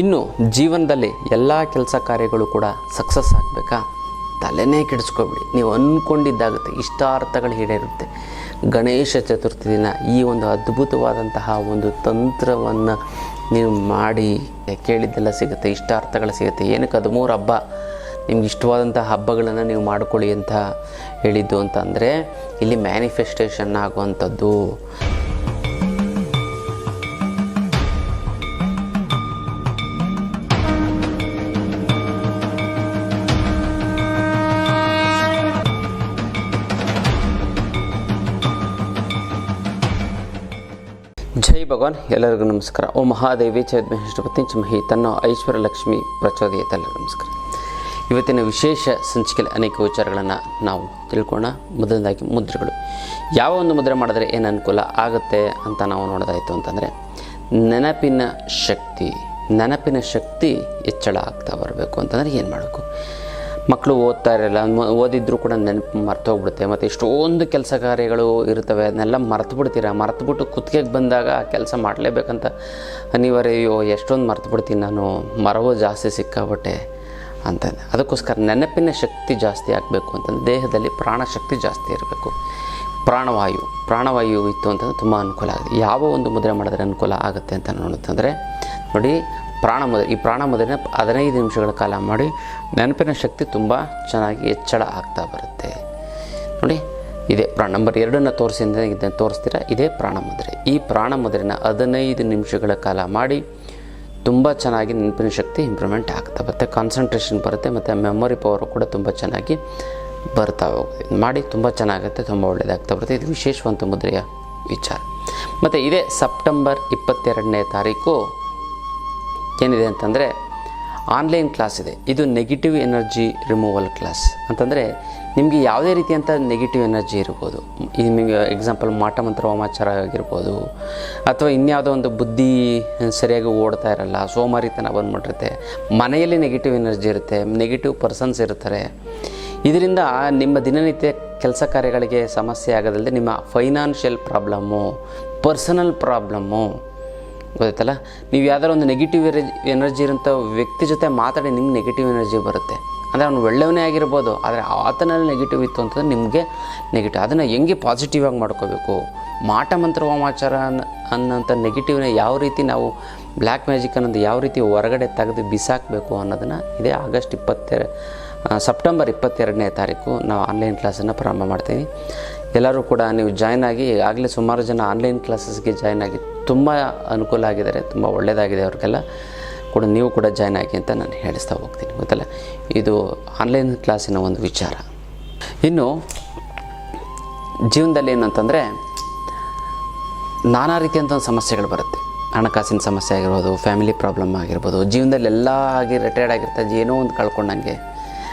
ಇನ್ನು ಜೀವನದಲ್ಲಿ ಎಲ್ಲ ಕೆಲಸ ಕಾರ್ಯಗಳು ಕೂಡ ಸಕ್ಸಸ್ ಆಗಬೇಕಾ? ತಲೆನೇ ಕೆಡಿಸ್ಕೊಬಿಡಿ. ನೀವು ಅಂದ್ಕೊಂಡಿದ್ದಾಗುತ್ತೆ ಇಷ್ಟಾರ್ಥಗಳು ಈಡೇರುತ್ತೆ. ಗಣೇಶ ಚತುರ್ಥಿ ದಿನ ಈ ಒಂದು ಅದ್ಭುತವಾದಂತಹ ಒಂದು ತಂತ್ರವನ್ನು ನೀವು ಮಾಡಿ ಕೇಳಿದ್ದೆಲ್ಲ ಸಿಗುತ್ತೆ, ಇಷ್ಟಾರ್ಥಗಳು ಸಿಗುತ್ತೆ. ಏನಕ್ಕೆ ಹದಿಮೂರು ಹಬ್ಬ? ನಿಮ್ಗೆ ಇಷ್ಟವಾದಂಥ ಹಬ್ಬಗಳನ್ನು ನೀವು ಮಾಡ್ಕೊಳ್ಳಿ ಅಂತ ಹೇಳಿದ್ದು ಅಂತಂದರೆ ಇಲ್ಲಿ ಮ್ಯಾನಿಫೆಸ್ಟೇಷನ್ ಆಗುವಂಥದ್ದು. ಭಗವಾನ್, ಎಲ್ಲರಿಗೂ ನಮಸ್ಕಾರ. ಓ ಮಹಾದೇವಿ ಚೈದ್ಮಹೇಶ್ವರಪತಿ ಚಮಹಿ ತನ್ನ ಐಶ್ವರ್ಯ ಲಕ್ಷ್ಮಿ ಪ್ರಚೋದಯತೆ ಎಲ್ಲರಿಗೂ ನಮಸ್ಕಾರ. ಇವತ್ತಿನ ವಿಶೇಷ ಸಂಚಿಕೆಯಲ್ಲಿ ಅನೇಕ ವಿಚಾರಗಳನ್ನು ನಾವು ತಿಳ್ಕೊಳ್ಳೋಣ. ಮೊದಲನೇದಾಗಿ ಮುದ್ರೆಗಳು. ಯಾವ ಒಂದು ಮುದ್ರೆ ಮಾಡಿದ್ರೆ ಏನು ಅನುಕೂಲ ಆಗುತ್ತೆ ಅಂತ ನಾವು ನೋಡೋದಾಯಿತು ಅಂತಂದರೆ, ನೆನಪಿನ ಶಕ್ತಿ ನೆನಪಿನ ಶಕ್ತಿ ಹೆಚ್ಚಳ ಆಗ್ತಾ ಬರಬೇಕು ಅಂತಂದರೆ ಏನು ಮಾಡಬೇಕು? ಮಕ್ಕಳು ಓದ್ತಾ ಇರಲ್ಲ ಮ- ಓದಿದ್ರು ಕೂಡ ನೆನಪು ಮರ್ತೋಗ್ಬಿಡುತ್ತೆ. ಮತ್ತು ಎಷ್ಟೊಂದು ಕೆಲಸ ಕಾರ್ಯಗಳು ಇರ್ತವೆ ಅದನ್ನೆಲ್ಲ ಮರ್ತು ಬಿಡ್ತೀರ ಮರ್ತುಬಿಟ್ಟು ಕುತ್ತಿಗೆಗೆ ಬಂದಾಗ ಆ ಕೆಲಸ ಮಾಡಲೇಬೇಕಂತ ಅನಿವಾರ್ಯ ಅಯ್ಯೋ ಎಷ್ಟೊಂದು ಮರ್ತು ಬಿಡ್ತೀನಿ ನಾನು. ಮರವು ಜಾಸ್ತಿ ಸಿಕ್ಕಾಬಟ್ಟೆ ಅಂತ ಅದಕ್ಕೋಸ್ಕರ ನೆನಪಿನ ಶಕ್ತಿ ಜಾಸ್ತಿ ಆಗಬೇಕು ಅಂತಂದರೆ ದೇಹದಲ್ಲಿ ಪ್ರಾಣಶಕ್ತಿ ಜಾಸ್ತಿ ಇರಬೇಕು. ಪ್ರಾಣವಾಯು ಪ್ರಾಣವಾಯು ಇತ್ತು ಅಂತಂದರೆ ತುಂಬ ಅನುಕೂಲ ಆಗುತ್ತೆ. ಯಾವ ಒಂದು ಮುದ್ರೆ ಮಾಡಿದ್ರೆ ಅನುಕೂಲ ಆಗುತ್ತೆ ಅಂತ ನೋಡುತ್ತಂದರೆ, ನೋಡಿ ಪ್ರಾಣ ಮುದ್ರೆ ಈ ಪ್ರಾಣ ಮುದ್ರೆನ ಹದಿನೈದು ನಿಮಿಷಗಳ ಕಾಲ ಮಾಡಿ ನೆನಪಿನ ಶಕ್ತಿ ತುಂಬ ಚೆನ್ನಾಗಿ ಹೆಚ್ಚಳ ಆಗ್ತಾ ಬರುತ್ತೆ. ನೋಡಿ, ಇದೇ ಪ್ರಾಣ ನಂಬರ್ ಎರಡನ್ನು ತೋರಿಸಿ ಇದನ್ನು ತೋರಿಸ್ತೀರಾ? ಇದೇ ಪ್ರಾಣ ಮುದ್ರೆ ಈ ಪ್ರಾಣ ಮುದ್ರೆನ ಹದಿನೈದು ನಿಮಿಷಗಳ ಕಾಲ ಮಾಡಿ ತುಂಬ ಚೆನ್ನಾಗಿ ನೆನಪಿನ ಶಕ್ತಿ ಇಂಪ್ರೂವ್ಮೆಂಟ್ ಆಗ್ತಾ ಬರುತ್ತೆ. ಕಾನ್ಸಂಟ್ರೇಷನ್ ಬರುತ್ತೆ ಮತ್ತು ಮೆಮೊರಿ ಪವರು ಕೂಡ ತುಂಬ ಚೆನ್ನಾಗಿ ಬರ್ತಾ ಹೋಗುತ್ತೆ. ಮಾಡಿ ತುಂಬ ಚೆನ್ನಾಗುತ್ತೆ, ತುಂಬ ಒಳ್ಳೆಯದಾಗ್ತಾ ಬರುತ್ತೆ. ಇದು ವಿಶೇಷವಂತ ಮುದ್ರೆಯ ವಿಚಾರ. ಮತ್ತು ಇದೇ ಸೆಪ್ಟೆಂಬರ್ ಇಪ್ಪತ್ತೆರಡನೇ ತಾರೀಕು ಏನಿದೆ ಅಂತಂದರೆ ಆನ್ಲೈನ್ ಕ್ಲಾಸ್ ಇದೆ. ಇದು ನೆಗೆಟಿವ್ ಎನರ್ಜಿ ರಿಮೂವಲ್ ಕ್ಲಾಸ್ ಅಂತಂದರೆ ನಿಮಗೆ ಯಾವುದೇ ರೀತಿಯಂಥ ನೆಗೆಟಿವ್ ಎನರ್ಜಿ ಇರ್ಬೋದು. ನಿಮಗೆ ಎಕ್ಸಾಂಪಲ್ ಮಾಟ ಮಂತ್ರ ವಾಮಾಚಾರ ಆಗಿರ್ಬೋದು, ಅಥವಾ ಇನ್ಯಾವುದೋ ಒಂದು ಬುದ್ಧಿ ಸರಿಯಾಗಿ ಓಡ್ತಾ ಇರಲ್ಲ, ಸೋಮಾರಿತನ ಬಂದ್ಬಿಟ್ಟಿರುತ್ತೆ, ಮನೆಯಲ್ಲಿ ನೆಗೆಟಿವ್ ಎನರ್ಜಿ ಇರುತ್ತೆ ನೆಗೆಟಿವ್ ಪರ್ಸನ್ಸ್ ಇರ್ತಾರೆ. ಇದರಿಂದ ನಿಮ್ಮ ದಿನನಿತ್ಯ ಕೆಲಸ ಕಾರ್ಯಗಳಿಗೆ ಸಮಸ್ಯೆ ಆಗೋದಲ್ಲದೆ ನಿಮ್ಮ ಫೈನಾನ್ಷಿಯಲ್ ಪ್ರಾಬ್ಲಮ್ಮು ಪರ್ಸನಲ್ ಪ್ರಾಬ್ಲಮ್ಮು ಗೊತ್ತಾಯ್ತಲ್ಲ? ನೀವು ಯಾವ್ದಾರು ಒಂದು ನೆಗೆಟಿವ್ ಎನರ್ಜಿ ಇರೋಂಥ ವ್ಯಕ್ತಿ ಜೊತೆ ಮಾತಾಡಿ ನಿಮ್ಗೆ ನೆಗೆಟಿವ್ ಎನರ್ಜಿ ಬರುತ್ತೆ. ಅಂದರೆ ಅವನು ಒಳ್ಳೆಯವನೇ ಆಗಿರ್ಬೋದು ಆದರೆ ಆತನಲ್ಲಿ ನೆಗೆಟಿವ್ ಇತ್ತು ಅಂತಂದ್ರೆ ನಿಮಗೆ ನೆಗೆಟಿವ್ ಅದನ್ನು ಹೆಂಗೆ ಪಾಸಿಟಿವ್ ಆಗಿ ಮಾಡ್ಕೋಬೇಕು? ಮಾಟ ಮಂತ್ರ ವಾಮಾಚಾರ ಅನ್ನ ಅನ್ನೋಂಥ ನೆಗೆಟಿವ್ನ ಯಾವ ರೀತಿ ನಾವು ಬ್ಲ್ಯಾಕ್ ಮ್ಯಾಜಿಕ್ ಅನ್ನೋದು ಯಾವ ರೀತಿ ಹೊರಗಡೆ ತೆಗೆದು ಬಿಸಾಕಬೇಕು ಅನ್ನೋದನ್ನು ಇದೇ ಆಗಸ್ಟ್ ಇಪ್ಪತ್ತೆರ ಆ, ಸೆಪ್ಟೆಂಬರ್ ಇಪ್ಪತ್ತೆರಡನೇ ತಾರೀಕು ನಾವು ಆನ್ಲೈನ್ ಕ್ಲಾಸನ್ನು ಪ್ರಾರಂಭ ಮಾಡ್ತೀವಿ ಎಲ್ಲರೂ ಕೂಡ ನೀವು ಜಾಯ್ನ್ ಆಗಿ ಆಗಲೇ ಸುಮಾರು ಜನ ಆನ್ಲೈನ್ ಕ್ಲಾಸಸ್ಗೆ ಜಾಯ್ನ್ ಆಗಿ ತುಂಬ ಅನುಕೂಲ ಆಗಿದ್ದಾರೆ, ತುಂಬ ಒಳ್ಳೆಯದಾಗಿದೆ ಅವ್ರಿಗೆಲ್ಲ. ಕೂಡ ನೀವು ಕೂಡ ಜಾಯ್ನ್ ಆಗಿ ಅಂತ ನಾನು ಹೇಳಿಸ್ತಾ ಹೋಗ್ತೀನಿ, ಗೊತ್ತಲ್ಲ? ಇದು ಆನ್ಲೈನ್ ಕ್ಲಾಸಿನ ಒಂದು ವಿಚಾರ. ಇನ್ನು, ಜೀವನದಲ್ಲಿ ಏನಂತಂದರೆ, ನಾನಾ ರೀತಿಯಂಥ ಸಮಸ್ಯೆಗಳು ಬರುತ್ತೆ. ಹಣಕಾಸಿನ ಸಮಸ್ಯೆ ಆಗಿರ್ಬೋದು ಫ್ಯಾಮಿಲಿ ಪ್ರಾಬ್ಲಮ್ ಆಗಿರ್ಬೋದು, ಜೀವನದಲ್ಲಿ ಎಲ್ಲ ಆಗಿ ರಿಟೈರ್ಡ್ ಆಗಿರ್ತದೆ, ಏನೋ ಒಂದು ಕಳ್ಕೊಂಡಂಗೆ.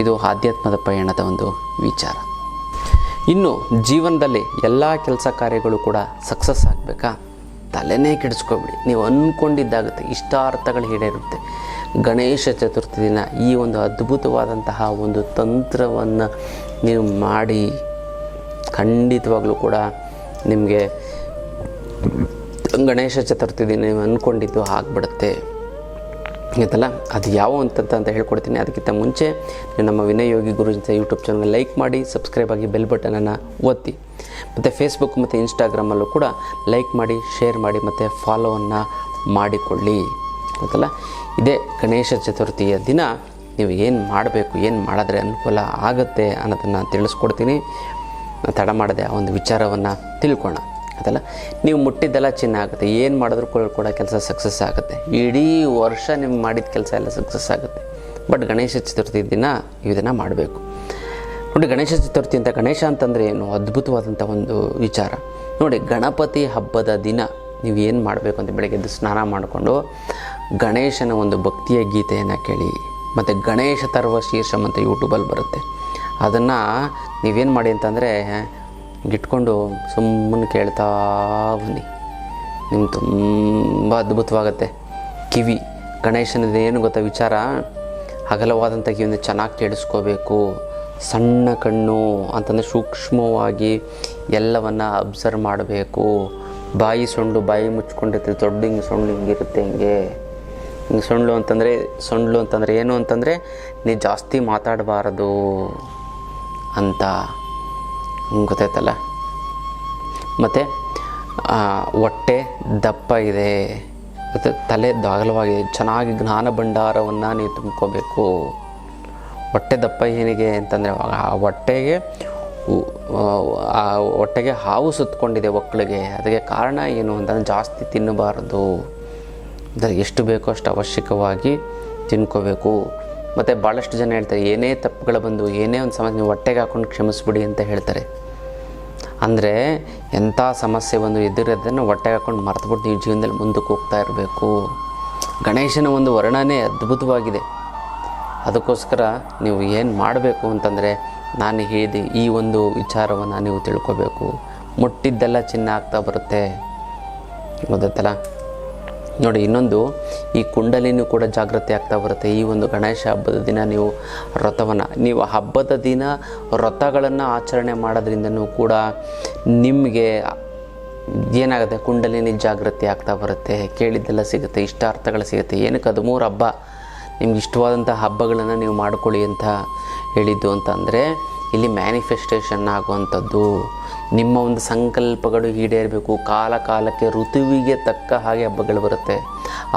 ಇದು ಆಧ್ಯಾತ್ಮದ ಪಯಣದ ಒಂದು ವಿಚಾರ. ಇನ್ನು ಜೀವನದಲ್ಲಿ ಎಲ್ಲ ಕೆಲಸ ಕಾರ್ಯಗಳು ಕೂಡ ಸಕ್ಸಸ್ ಆಗಬೇಕಾ? ತಲೆನೇ ಕೆಡಿಸ್ಕೊಬಿಡಿ. ನೀವು ಅಂದ್ಕೊಂಡಿದ್ದಾಗುತ್ತೆ ಇಷ್ಟಾರ್ಥಗಳು ಈಡೇರುತ್ತೆ. ಗಣೇಶ ಚತುರ್ಥಿ ದಿನ ಈ ಒಂದು ಅದ್ಭುತವಾದಂತಹ ಒಂದು ತಂತ್ರವನ್ನು ನೀವು ಮಾಡಿ, ಖಂಡಿತವಾಗಲೂ ಕೂಡ ನಿಮಗೆ ಗಣೇಶ ಚತುರ್ಥಿ ದಿನ ನೀವು ಅಂದ್ಕೊಂಡಿದ್ದು ಆಗಿಬಿಡುತ್ತೆ. ಆಯ್ತಲ್ಲ ಅದು ಯಾವ ಅಂತಂತ ಅಂತ ಹೇಳ್ಕೊಡ್ತೀನಿ. ಅದಕ್ಕಿಂತ ಮುಂಚೆ ನಮ್ಮ ವಿನಯ್ ಯೋಗಿ ಅಂತ ಯೂಟ್ಯೂಬ್ ಚಾನಲ್ ಲೈಕ್ ಮಾಡಿ ಸಬ್ಸ್ಕ್ರೈಬ್ ಆಗಿ ಬೆಲ್ ಬಟನನ್ನು ಒತ್ತಿ. ಮತ್ತು ಫೇಸ್ಬುಕ್ ಮತ್ತು ಇನ್ಸ್ಟಾಗ್ರಾಮಲ್ಲೂ ಕೂಡ ಲೈಕ್ ಮಾಡಿ ಶೇರ್ ಮಾಡಿ, ಮತ್ತು ಫಾಲೋವನ್ನು ಮಾಡಿಕೊಳ್ಳಿ. ಗೊತ್ತಲ್ಲ? ಇದೇ ಗಣೇಶ ಚತುರ್ಥಿಯ ದಿನ, ನೀವು ಏನು ಮಾಡಬೇಕು, ಏನು ಮಾಡಿದ್ರೆ ಅನುಕೂಲ ಆಗುತ್ತೆ ಅನ್ನೋದನ್ನು ತಿಳಿಸ್ಕೊಡ್ತೀನಿ. ತಡ ಮಾಡದೆ ಆ ಒಂದು ವಿಚಾರವನ್ನು ತಿಳ್ಕೊಳ್ಳೋಣ. ಅದಲ್ಲ ನೀವು ಮುಟ್ಟಿದ್ದೆಲ್ಲ ಚಿನ್ನ ಆಗುತ್ತೆ. ಏನು ಮಾಡಿದ್ರು ಕೂಡ ಕೆಲಸ ಸಕ್ಸಸ್ ಆಗುತ್ತೆ. ಇಡೀ ವರ್ಷ ನೀವು ಮಾಡಿದ ಕೆಲಸ ಎಲ್ಲ ಸಕ್ಸಸ್ ಆಗುತ್ತೆ. ಬಟ್ ಗಣೇಶ ಚತುರ್ಥಿ ದಿನ ಇದನ್ನು ಮಾಡಬೇಕು. ನೋಡಿ, ಗಣೇಶ ಚತುರ್ಥಿ ಅಂತ ಗಣೇಶ ಅಂತಂದರೆ ಏನು? ಅದ್ಭುತವಾದಂಥ ಒಂದು ವಿಚಾರ. ನೋಡಿ, ಗಣಪತಿ ಹಬ್ಬದ ದಿನ ನೀವು ಏನು ಮಾಡಬೇಕು ಅಂತ ಬೆಳಗ್ಗೆ ಎದ್ದು ಸ್ನಾನ ಮಾಡಿಕೊಂಡು ಗಣೇಶನ ಒಂದು ಭಕ್ತಿಯ ಗೀತೆಯನ್ನು ಕೇಳಿ. ಮತ್ತು ಗಣೇಶ ತರುವ ಶೀರ್ಷಮ್ ಅಂತ ಯೂಟ್ಯೂಬಲ್ಲಿ ಬರುತ್ತೆ. ಅದನ್ನು ನೀವೇನು ಮಾಡಿ ಅಂತಂದರೆ ಇಟ್ಕೊಂಡು ಸುಮ್ಮನೆ ಕೇಳ್ತಾ ಬನ್ನಿ ನಿಮ್ಗೆ ತುಂಬ ಅದ್ಭುತವಾಗುತ್ತೆ. ಕಿವಿ, ಗಣೇಶನದ ಏನು ಗೊತ್ತಾ ವಿಚಾರ? ಅಗಲವಾದಂಥ ಕಿವಿಯಿಂದ ಚೆನ್ನಾಗಿ ಕೇಳಿಸ್ಕೋಬೇಕು. ಸಣ್ಣ ಕಣ್ಣು ಅಂತಂದರೆ ಸೂಕ್ಷ್ಮವಾಗಿ ಎಲ್ಲವನ್ನು ಅಬ್ಸರ್ವ್ ಮಾಡಬೇಕು. ಬಾಯಿ ಸೊಂಡು, ಬಾಯಿ ಮುಚ್ಕೊಂಡಿರ್ತೀವಿ, ದೊಡ್ಡ ಹಿಂಗೆ ಸೊಂಡು ಹಿಂಗಿರುತ್ತೆ ಹಿಂಗೆ. ಹಿಂಗೆ ಸೊಂಡ್ಲು ಅಂತಂದರೆ ಸೊಂಡ್ಲು ಅಂತಂದರೆ ಏನು ಅಂತಂದರೆ ನೀ ಜಾಸ್ತಿ ಮಾತಾಡಬಾರದು ಅಂತ. ಗೊತ್ತಾಯ್ತಲ್ಲ? ಮತ್ತು ಹೊಟ್ಟೆ ದಪ್ಪ ಇದೆ. ಮತ್ತು ತಲೆ ದಾಗಲವಾಗಿದೆ. ಚೆನ್ನಾಗಿ ಜ್ಞಾನ ಭಂಡಾರವನ್ನು ನೀವು ತುಂಬ್ಕೋಬೇಕು. ಹೊಟ್ಟೆ ದಪ್ಪ ಏನಿಗೆ ಅಂತಂದರೆ, ಆ, ಹೊಟ್ಟೆಗೆ ಆ ಹೊಟ್ಟೆಗೆ ಹಾವು ಸುತ್ತಕೊಂಡಿದೆ ಒಕ್ಕಳಿಗೆ. ಅದಕ್ಕೆ ಕಾರಣ ಏನು ಅಂತಂದರೆ, ಜಾಸ್ತಿ ತಿನ್ನಬಾರದು. ಎಷ್ಟು ಬೇಕೋ ಅಷ್ಟು ಅವಶ್ಯಕವಾಗಿ ತಿನ್ಕೋಬೇಕು. ಮತ್ತು ಭಾಳಷ್ಟು ಜನ ಹೇಳ್ತಾರೆ, ಏನೇ ತಪ್ಪುಗಳು ಬಂದು ಏನೇ ಒಂದು ಸಮಸ್ಯೆ, ನೀವು ಹೊಟ್ಟೆಗೆ ಹಾಕೊಂಡು ಕ್ಷಮಿಸ್ಬಿಡಿ ಅಂತ ಹೇಳ್ತಾರೆ. ಅಂದರೆ ಎಂಥ ಸಮಸ್ಯೆ ಬಂದು ಎದುರದನ್ನು ಹೊಟ್ಟೆ ಹಾಕೊಂಡು ಮರ್ತುಬಿಟ್ಟು ನೀವು ಜೀವನದಲ್ಲಿ ಮುಂದಕ್ಕೆ ಹೋಗ್ತಾ ಇರಬೇಕು. ಗಣೇಶನ ಒಂದು ವರ್ಣನೆ ಅದ್ಭುತವಾಗಿದೆ. ಅದಕ್ಕೋಸ್ಕರ ನೀವು ಏನು ಮಾಡಬೇಕು ಅಂತಂದರೆ ನಾನು ಹೇಳಿದೆ ಈ ಒಂದು ವಿಚಾರವನ್ನು ನೀವು ತಿಳ್ಕೊಬೇಕು. ಮುಟ್ಟಿದ್ದೆಲ್ಲ ಚಿನ್ನ ಆಗ್ತಾ ಬರುತ್ತೆ. ಗೊತ್ತಲ್ಲ ನೋಡಿ, ಇನ್ನೊಂದು, ಈ ಕುಂಡಲಿನೂ ಕೂಡ ಜಾಗೃತಿ ಆಗ್ತಾ ಬರುತ್ತೆ. ಈ ಒಂದು ಗಣೇಶ ಹಬ್ಬದ ದಿನ ನೀವು ವ್ರತವನ್ನು ನೀವು ಹಬ್ಬದ ದಿನ ವ್ರತಗಳನ್ನು ಆಚರಣೆ ಮಾಡೋದ್ರಿಂದನೂ ಕೂಡ ನಿಮಗೆ ಏನಾಗುತ್ತೆ? ಕುಂಡಲಿನಿ ಜಾಗೃತಿ ಆಗ್ತಾ ಬರುತ್ತೆ. ಕೇಳಿದ್ದೆಲ್ಲ ಸಿಗುತ್ತೆ, ಇಷ್ಟಾರ್ಥಗಳು ಸಿಗುತ್ತೆ. ಏನಕ್ಕೆ ಹದಿಮೂರು ಹಬ್ಬ? ನಿಮ್ಗೆ ಇಷ್ಟವಾದಂಥ ಹಬ್ಬಗಳನ್ನು ನೀವು ಮಾಡ್ಕೊಳ್ಳಿ ಅಂತ ಹೇಳಿದ್ದು ಅಂತಂದರೆ ಇಲ್ಲಿ ಮ್ಯಾನಿಫೆಸ್ಟೇಷನ್ ಆಗುವಂಥದ್ದು. ನಿಮ್ಮ ಒಂದು ಸಂಕಲ್ಪಗಳು ಈಡೇರಬೇಕು. ಕಾಲ ಕಾಲಕ್ಕೆ ಋತುವಿಗೆ ತಕ್ಕ ಹಾಗೆ ಹಬ್ಬಗಳು ಬರುತ್ತೆ.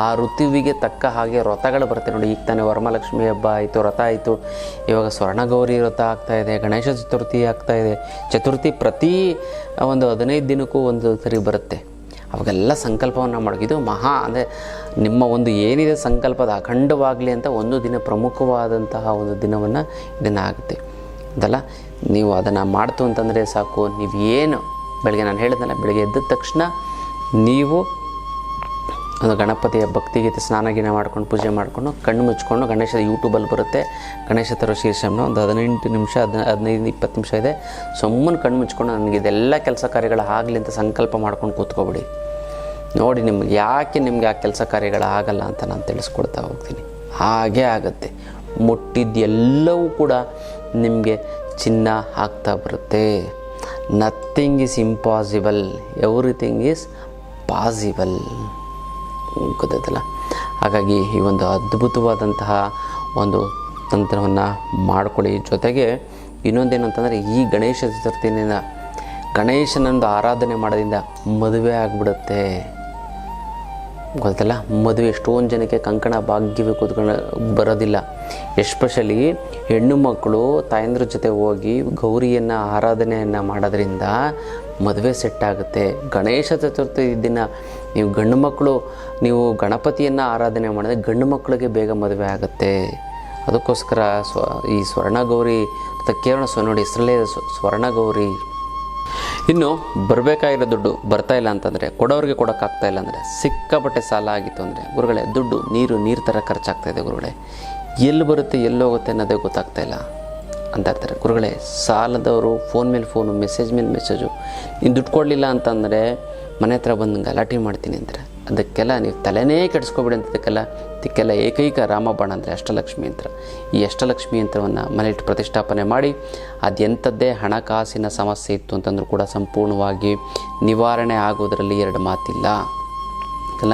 ಆ ಋತುವಿಗೆ ತಕ್ಕ ಹಾಗೆ ವ್ರತಗಳು ಬರುತ್ತೆ ನೋಡಿ. ಈಗ ತಾನೇ ವರಮಹಾಲಕ್ಷ್ಮಿ ಹಬ್ಬ ಆಯಿತು, ವ್ರತ ಆಯಿತು. ಇವಾಗ ಸ್ವರ್ಣಗೌರಿ ವ್ರತ ಇದೆ, ಗಣೇಶ ಚತುರ್ಥಿ ಆಗ್ತಾ ಇದೆ. ಚತುರ್ಥಿ ಪ್ರತಿ ಒಂದು ಹದಿನೈದು ದಿನಕ್ಕೂ ಒಂದು ಸರಿ ಬರುತ್ತೆ. ಅವಾಗೆಲ್ಲ ಸಂಕಲ್ಪವನ್ನು ಮಾಡೋದು. ಇದು ಮಹಾ ಅಂದರೆ ನಿಮ್ಮ ಒಂದು ಏನಿದೆ ಸಂಕಲ್ಪದ ಅಖಂಡವಾಗಲಿ ಅಂತ ಒಂದು ದಿನ ಪ್ರಮುಖವಾದಂತಹ ಒಂದು ದಿನವನ್ನು ಇದನ್ನು ಆಗುತ್ತೆ. ಅದಲ್ಲ ನೀವು ಅದನ್ನು ಮಾಡ್ತು ಅಂತಂದರೆ ಸಾಕು, ನೀವು ಏನು ಬೆಳಗ್ಗೆ ನಾನು ಹೇಳಿದ್ನಲ್ಲ, ಬೆಳಗ್ಗೆ ಎದ್ದ ತಕ್ಷಣ ನೀವು ಒಂದು ಗಣಪತಿಯ ಭಕ್ತಿಗೀತೆ ಸ್ನಾನ ಗಿನ ಮಾಡ್ಕೊಂಡು, ಪೂಜೆ ಮಾಡಿಕೊಂಡು, ಕಣ್ಣು ಮುಚ್ಕೊಂಡು, ಗಣೇಶ ಯೂಟ್ಯೂಬಲ್ಲಿ ಬರುತ್ತೆ. ಗಣೇಶ ತರೋ ಶೀರ್ಷಮ್ನ ಒಂದು ಹದಿನೆಂಟು ನಿಮಿಷ ಹದಿನ ಹದಿನೈದು, ಇಪ್ಪತ್ತು ನಿಮಿಷ ಇದೆ. ಸುಮ್ಮನೆ ಕಣ್ಣು ಮುಚ್ಕೊಂಡು ನನಗೆ ಇದೆಲ್ಲ ಕೆಲಸ ಕಾರ್ಯಗಳು ಆಗಲಿ ಅಂತ ಸಂಕಲ್ಪ ಮಾಡ್ಕೊಂಡು ಕೂತ್ಕೊಬಿಡಿ. ನೋಡಿ ನಿಮ್ಗೆ ಯಾಕೆ ನಿಮಗೆ ಆ ಕೆಲಸ ಕಾರ್ಯಗಳು ಆಗಲ್ಲ ಅಂತ ನಾನು ತಿಳಿಸ್ಕೊಡ್ತಾ ಹೋಗ್ತೀನಿ. ಹಾಗೇ ಆಗುತ್ತೆ. ಮುಟ್ಟಿದ್ದೆಲ್ಲವೂ ಕೂಡ ನಿಮಗೆ ಚಿನ್ನ ಆಗ್ತಾ ಬರುತ್ತೆ. Nothing is impossible everything is possible ಗೊತ್ತಾಯ್ತಲ್ಲ? ಹಾಗಾಗಿ ಈ ಒಂದು ಅದ್ಭುತವಾದಂತಹ ಒಂದು ತಂತ್ರವನ್ನು ಮಾಡಿಕೊಳ್ಳಿ. ಜೊತೆಗೆ ಇನ್ನೊಂದೇನು ಅಂತಂದರೆ ಈ ಗಣೇಶ ಚತುರ್ಥಿನಿಂದ ಗಣೇಶನೊಂದು ಆರಾಧನೆ ಮಾಡೋದ್ರಿಂದ ಮದುವೆ ಆಗಿಬಿಡುತ್ತೆ. ಗೊತ್ತಲ್ಲ? ಮದುವೆ ಎಷ್ಟೊಂದು ಜನಕ್ಕೆ ಕಂಕಣ ಭಾಗ್ಯವೇ ಕೂತ್ಕೊಂಡು ಬರೋದಿಲ್ಲ. ಎಸ್ಪೆಷಲಿ ಹೆಣ್ಣು ಮಕ್ಕಳು ತಾಯಂದ್ರ ಜೊತೆ ಹೋಗಿ ಗೌರಿಯನ್ನು ಆರಾಧನೆಯನ್ನು ಮಾಡೋದ್ರಿಂದ ಮದುವೆ ಸೆಟ್ ಆಗುತ್ತೆ. ಗಣೇಶ ಚತುರ್ಥಿ ದಿನ ನೀವು ಗಂಡು ಮಕ್ಕಳು, ನೀವು ಗಣಪತಿಯನ್ನು ಆರಾಧನೆ ಮಾಡಿದ್ರೆ ಗಂಡು ಮಕ್ಕಳಿಗೆ ಬೇಗ ಮದುವೆ ಆಗುತ್ತೆ. ಅದಕ್ಕೋಸ್ಕರ ಸ್ವ, ಈ ಸ್ವರ್ಣಗೌರಿ ಮತ್ತು ಕೇವಲ ಸ್ವ ನೋಡಿ ಹೆಸರಲ್ಲೇ ಸ್ವ- ಸ್ವರ್ಣಗೌರಿ. ಇನ್ನು ಬರಬೇಕಾಗಿರೋ ದುಡ್ಡು ಬರ್ತಾ ಇಲ್ಲ ಅಂತಂದರೆ, ಕೊಡೋರಿಗೆ ಕೊಡೋಕ್ಕಾಗ್ತಾ ಇಲ್ಲ ಅಂದರೆ, ಸಿಕ್ಕಾಪಟ್ಟೆ ಸಾಲ ಆಗಿತ್ತು ಅಂದರೆ, ಗುರುಗಳೇ, ದುಡ್ಡು ನೀರು ನೀರು ಥರ ಖರ್ಚಾಗ್ತಾ ಇದೆ ಗುರುಗಳೇ. ಎಲ್ಲಿ ಬರುತ್ತೆ, ಎಲ್ಲಿ ಹೋಗುತ್ತೆ ಅನ್ನೋದೇ ಗೊತ್ತಾಗ್ತಾ ಇಲ್ಲ. ಅಂತ ಇರ್ತಾರೆ ಗುರುಗಳೇ, ಸಾಲದವರು ಫೋನ್ ಮೇಲೆ ಫೋನು ಮೆಸೇಜ್ ಮೇಲೆ ಮೆಸೇಜು ನೀನು ದುಡ್ಡು ಕೊಡಲಿಲ್ಲ ಅಂತಂದರೆ ಮನೆ ಹತ್ರ ಬಂದು ಗಲಾಟೆ ಮಾಡ್ತೀನಿ ಅಂತಾರೆ. ಅದಕ್ಕೆಲ್ಲ ನೀವು ತಲೆನೇ ಕೆಡಿಸ್ಕೊಬೇಡಿ ಅಂತ ಇದಕ್ಕೆಲ್ಲ ಏಕೈಕ ರಾಮಬಾಣ ಅಂದರೆ ಅಷ್ಟಲಕ್ಷ್ಮಿ ಯಂತ್ರ ಈ ಅಷ್ಟಲಕ್ಷ್ಮಿ ಯಂತ್ರವನ್ನು ಮನೆಯಿಟ್ಟು ಪ್ರತಿಷ್ಠಾಪನೆ ಮಾಡಿ ಅದೆಂಥದ್ದೇ ಹಣಕಾಸಿನ ಸಮಸ್ಯೆ ಇತ್ತು ಅಂತಂದ್ರೂ ಕೂಡ ಸಂಪೂರ್ಣವಾಗಿ ನಿವಾರಣೆ ಆಗೋದರಲ್ಲಿ ಎರಡು ಮಾತಿಲ್ಲ. ಅಲ್ಲ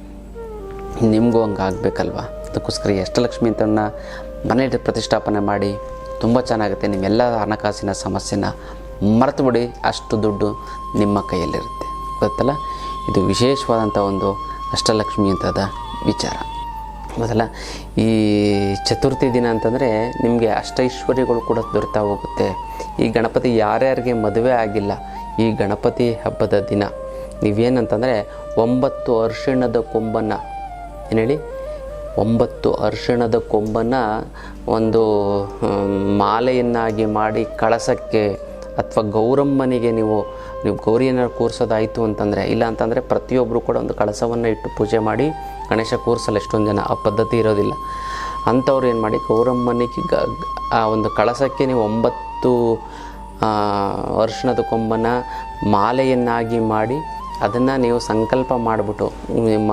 ನಿಮಗೂ ಹಂಗೆ ಆಗಬೇಕಲ್ವ? ಅದಕ್ಕೋಸ್ಕರ ಈ ಅಷ್ಟಲಕ್ಷ್ಮಿ ಅಂತನ್ನ ಮನೆಯಲ್ಲಿ ಪ್ರತಿಷ್ಠಾಪನೆ ಮಾಡಿ ತುಂಬ ಚೆನ್ನಾಗುತ್ತೆ. ನಿಮ್ಮೆಲ್ಲ ಹಣಕಾಸಿನ ಸಮಸ್ಯೆನ ಮರೆತು ಬಿಡಿ ಅಷ್ಟು ದುಡ್ಡು ನಿಮ್ಮ ಕೈಯಲ್ಲಿರುತ್ತೆ. ಗೊತ್ತಲ್ಲ? ಇದು ವಿಶೇಷವಾದಂಥ ಒಂದು ಅಷ್ಟಲಕ್ಷ್ಮಿ ಅಂತದ ವಿಚಾರ. ಮೊದಲ ಈ ಚತುರ್ಥಿ ದಿನ ಅಂತಂದರೆ ನಿಮಗೆ ಅಷ್ಟೈಶ್ವರ್ಯಗಳು ಕೂಡ ದೊರೆತಾ ಹೋಗುತ್ತೆ. ಈ ಗಣಪತಿ ಯಾರ್ಯಾರಿಗೆ ಮದುವೆ ಆಗಿಲ್ಲ, ಈ ಗಣಪತಿ ಹಬ್ಬದ ದಿನ. ನೀವೇನಂತಂದರೆ ಒಂಬತ್ತು ಅರಿಶಿಣದ ಕೊಂಬನ್ನು ಏನು ಹೇಳಿ ಒಂಬತ್ತು ಅರ್ಶಿಣದ ಕೊಂಬನ್ನು ಒಂದು ಮಾಲೆಯನ್ನಾಗಿ ಮಾಡಿ ಕಳಸಕ್ಕೆ ಅಥವಾ ಗೌರಮ್ಮನಿಗೆ ನೀವು ನೀವು ಗೌರಿಯನ್ನು ಕೂರಿಸೋದಾಯಿತು ಅಂತಂದರೆ, ಇಲ್ಲ ಅಂತಂದರೆ ಪ್ರತಿಯೊಬ್ಬರು ಕೂಡ ಒಂದು ಕಳಸವನ್ನು ಇಟ್ಟು ಪೂಜೆ ಮಾಡಿ ಗಣೇಶ ಕೂರಿಸಲ್ಲ, ಎಷ್ಟೊಂದು ಜನ ಆ ಪದ್ಧತಿ ಇರೋದಿಲ್ಲ. ಅಂಥವ್ರು ಏನು ಮಾಡಿ, ಗೌರಮ್ಮನಿಗೆ ಗ, ಆ ಒಂದು ಕಳಸಕ್ಕೆ ನೀವು ಒಂಬತ್ತು ಅರ್ಶಿಣದ ಕೊಂಬನ ಮಾಲೆಯನ್ನಾಗಿ ಮಾಡಿ ಅದನ್ನು ನೀವು ಸಂಕಲ್ಪ ಮಾಡಿಬಿಟ್ಟು ನಿಮ್ಮ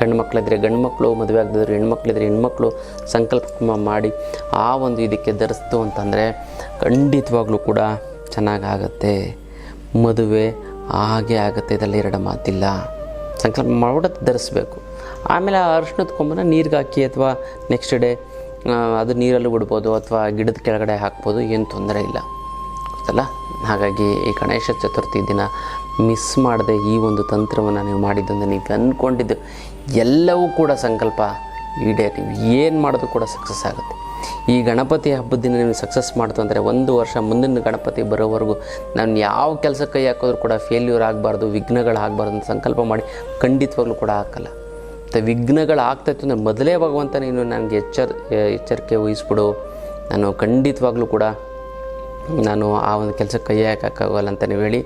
ಗಂಡು ಮಕ್ಕಳಿದ್ರೆ ಗಂಡು ಮಕ್ಕಳು ಮದುವೆ ಆಗದಿದ್ರೆ ಹೆಣ್ಮಕ್ಳಿದ್ರೆ ಹೆಣ್ಮಕ್ಳು ಸಂಕಲ್ಪ ಮಾಡಿ ಆ ಒಂದು ಇದಕ್ಕೆ ಧರಿಸ್ತು ಅಂತಂದರೆ ಖಂಡಿತವಾಗ್ಲೂ ಕೂಡ ಚೆನ್ನಾಗಾಗತ್ತೆ. ಮದುವೆ ಹಾಗೆ ಆಗುತ್ತೆ, ಇದರಲ್ಲಿ ಎರಡು ಮಾತಿಲ್ಲ. ಸಂಕಲ್ಪ ಮಾಡೋದು ಧರಿಸ್ಬೇಕು. ಆಮೇಲೆ ಆ ಅರ್ಶಿನ ಕೊಂಬನ ನೀರಿಗೆ ಹಾಕಿ ಅಥವಾ ನೆಕ್ಸ್ಟ್ ಡೇ ಅದು ನೀರಲ್ಲೂ ಬಿಡ್ಬೋದು ಅಥವಾ ಗಿಡದ ಕೆಳಗಡೆ ಹಾಕ್ಬೋದು, ಏನು ತೊಂದರೆ ಇಲ್ಲ. ಗೊತ್ತಲ್ಲ? ಹಾಗಾಗಿ ಈ ಗಣೇಶ ಚತುರ್ಥಿ ದಿನ ಮಿಸ್ ಮಾಡದೆ ಈ ಒಂದು ತಂತ್ರವನ್ನು ನೀವು ಮಾಡಿದ್ದು ನೀವು ಅಂದ್ಕೊಂಡಿದ್ದು ಎಲ್ಲವೂ ಕೂಡ ಸಂಕಲ್ಪ ಈಡೇರಿ ಏನು ಮಾಡೋದು ಕೂಡ ಸಕ್ಸಸ್ ಆಗುತ್ತೆ. ಈ ಗಣಪತಿ ಹಬ್ಬದ ದಿನ ನೀವು ಸಕ್ಸಸ್ ಮಾಡ್ತು ಅಂದರೆ ಒಂದು ವರ್ಷ ಮುಂದಿನ ಗಣಪತಿ ಬರೋವರೆಗೂ ನಾನು ಯಾವ ಕೆಲಸ ಕೈ ಹಾಕಿದ್ರು ಕೂಡ ಫೇಲ್ಯೂರ್ ಆಗಬಾರ್ದು, ವಿಘ್ನಗಳು ಆಗಬಾರ್ದು ಅಂತ ಸಂಕಲ್ಪ ಮಾಡಿ ಖಂಡಿತವಾಗ್ಲೂ ಕೂಡ ಹಾಕಲ್ಲ. ಮತ್ತು ವಿಘ್ನಗಳು ಆಗ್ತಾಯಿತ್ತು ಅಂದರೆ ಮೊದಲೇ ಭಗವಂತ ನೀನು ನನಗೆ ಎಚ್ಚರ್, ಎಚ್ಚರಿಕೆ ವಹಿಸ್ಬಿಡು. ನಾನು ಖಂಡಿತವಾಗ್ಲೂ ಕೂಡ ನಾನು ಆ ಒಂದು ಕೆಲಸ ಕೈ ಹಾಕೋಕ್ಕಾಗಲ್ಲ ಅಂತ ನೀವು ಹೇಳಿ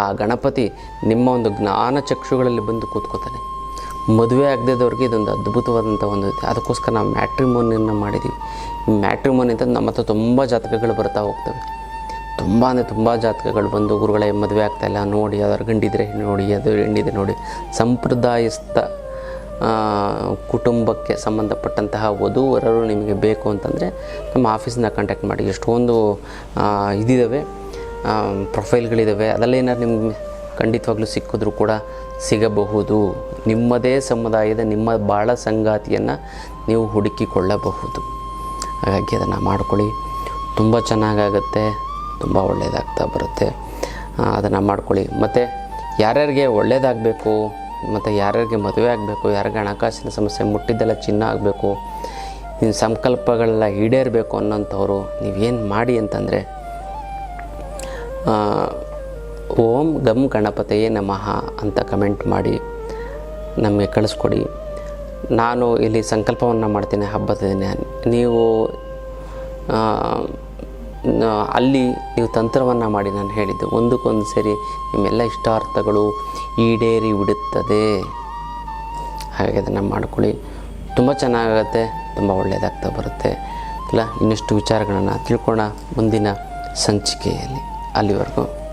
ಆ ಗಣಪತಿ ನಿಮ್ಮ ಒಂದು ಜ್ಞಾನ ಚಕ್ಷುಗಳಲ್ಲಿ ಬಂದು ಕೂತ್ಕೋತಾನೆ. ಮದುವೆ ಆಗದೇದವ್ರಿಗೆ ಇದೊಂದು ಅದ್ಭುತವಾದಂಥ ಒಂದು ಅದಕ್ಕೋಸ್ಕರ ನಾವು ಮ್ಯಾಟ್ರಿಮೋನಿಯನ್ನು ಮಾಡಿದ್ದೀವಿ ಮ್ಯಾಟ್ರಿಮೋನಿ ಅಂತ ನಮ್ಮ ಹತ್ರ ತುಂಬ ಜಾತಕಗಳು ಬರ್ತಾ ಹೋಗ್ತವೆ. ತುಂಬ ಅಂದರೆ ತುಂಬ ಜಾತಕಗಳು ಬಂದು, ಗುರುಗಳೇ, ಮದುವೆ ಆಗ್ತಾಯಿಲ್ಲ ನೋಡಿ ಅದರ ಗಂಡಿದ್ರೆ ನೋಡಿ, ಅದು ಹೆಣ್ಣಿದೆ ನೋಡಿ, ಸಂಪ್ರದಾಯಸ್ಥ ಕುಟುಂಬಕ್ಕೆ ಸಂಬಂಧಪಟ್ಟಂತಹ ವಧುವರರು ನಿಮಗೆ ಬೇಕು ಅಂತಂದರೆ ನಮ್ಮ ಆಫೀಸನ್ನ ಕಾಂಟ್ಯಾಕ್ಟ್ ಮಾಡಿ. ಎಷ್ಟೊಂದು ಇದಿದ್ದಾವೆ ಪ್ರೊಫೈಲ್ಗಳಿದ್ದಾವೆ ಅದೆಲ್ಲ ಏನಾದ್ರು ನಿಮ್ಗೆ ಖಂಡಿತವಾಗ್ಲೂ ಸಿಕ್ಕಿದ್ರೂ ಕೂಡ ಸಿಗಬಹುದು. ನಿಮ್ಮದೇ ಸಮುದಾಯದ ನಿಮ್ಮ ಬಾಳ ಸಂಗಾತಿಯನ್ನು ನೀವು ಹುಡುಕಿಕೊಳ್ಳಬಹುದು. ಹಾಗಾಗಿ ಅದನ್ನು ಮಾಡ್ಕೊಳ್ಳಿ. ತುಂಬ ಚೆನ್ನಾಗಾಗುತ್ತೆ. ತುಂಬ ಒಳ್ಳೆಯದಾಗ್ತಾ ಬರುತ್ತೆ. ಅದನ್ನು ಮಾಡ್ಕೊಳ್ಳಿ. ಮತ್ತು ಯಾರ್ಯಾರಿಗೆ ಒಳ್ಳೆಯದಾಗಬೇಕು ಮತ್ತು ಯಾರ್ಯಾರಿಗೆ ಮದುವೆ ಆಗಬೇಕು ಯಾರಿಗೆ ಹಣಕಾಸಿನ ಸಮಸ್ಯೆ ಮುಟ್ಟಿದ್ದೆಲ್ಲ ಚಿನ್ನ ಆಗಬೇಕು ನಿಮ್ಮ ಸಂಕಲ್ಪಗಳೆಲ್ಲ ಈಡೇರಬೇಕು ಅನ್ನೋಂಥವ್ರು ನೀವೇನು ಮಾಡಿ ಅಂತಂದರೆ ಓಂ ಗಮ್ ಗಣಪತಿಯೇ ನಮಃ ಅಂತ ಕಮೆಂಟ್ ಮಾಡಿ ನಮಗೆ ಕಳಿಸ್ಕೊಡಿ. ನಾನು ಇಲ್ಲಿ ಸಂಕಲ್ಪವನ್ನು ಮಾಡ್ತೇನೆ ಹಬ್ಬದ ದಿನ ನೀವು ಅಲ್ಲಿ ನೀವು ತಂತ್ರವನ್ನು ಮಾಡಿ ನಾನು ಹೇಳಿದ್ದು. ಒಂದಕ್ಕೊಂದು ಸೇರಿ ನಿಮ್ಮೆಲ್ಲ ಇಷ್ಟಾರ್ಥಗಳು ಈಡೇರಿ ಬಿಡುತ್ತದೆ. ಹಾಗಾಗಿ ಅದನ್ನು ಮಾಡ್ಕೊಳ್ಳಿ. ತುಂಬ ಚೆನ್ನಾಗುತ್ತೆ, ತುಂಬ ಒಳ್ಳೆಯದಾಗ್ತಾ ಬರುತ್ತೆ. ಇಲ್ಲ ಇನ್ನಷ್ಟು ವಿಚಾರಗಳನ್ನು ತಿಳ್ಕೊಳ್ಳೋಣ ಮುಂದಿನ ಸಂಚಿಕೆಯಲ್ಲಿ. ಅಲ್ಲಿವರೆಗೂ.